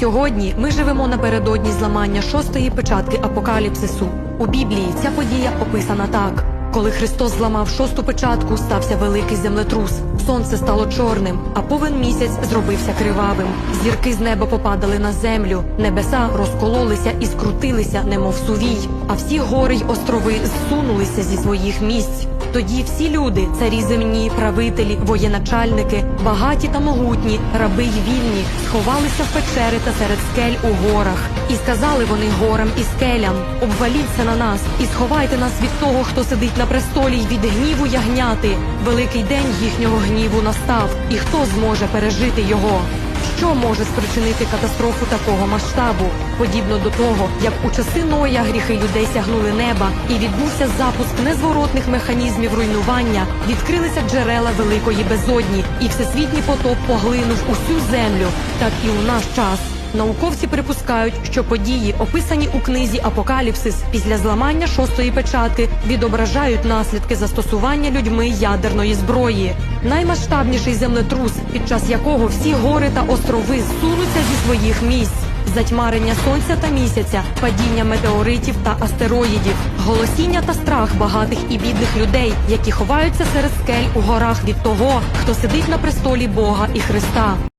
Сьогодні ми живемо напередодні зламання шостої печатки апокаліпсису. У Біблії ця подія описана так. Коли Христос зламав шосту печатку, стався великий землетрус. Сонце стало чорним, а повен місяць зробився кривавим. Зірки з неба попадали на землю, небеса розкололися і скрутилися, немов сувій, а всі гори й острови зсунулися зі своїх місць. Тоді всі люди, царі земні, правителі, воєначальники, багаті та могутні, раби й вільні, сховалися в печери та серед скель у горах. І сказали вони горам і скелям: обваліться на нас і сховайте нас від того, хто сидить на престолі, й від гніву ягняти. Великий день їхнього гніву настав, і хто зможе пережити його? Що може спричинити катастрофу такого масштабу? Подібно до того, як у часи Ноя гріхи людей сягнули неба і відбувся запуск незворотних механізмів руйнування, відкрилися джерела великої безодні, і всесвітній потоп поглинув усю землю. Так і у наш час. Науковці припускають, що події, описані у книзі Апокаліпсис після зламання шостої печатки, відображають наслідки застосування людьми ядерної зброї. Наймасштабніший землетрус, під час якого всі гори та острови зсунуться зі своїх місць. Затьмарення сонця та місяця, падіння метеоритів та астероїдів, голосіння та страх багатих і бідних людей, які ховаються серед скель у горах від того, хто сидить на престолі Бога і Христа.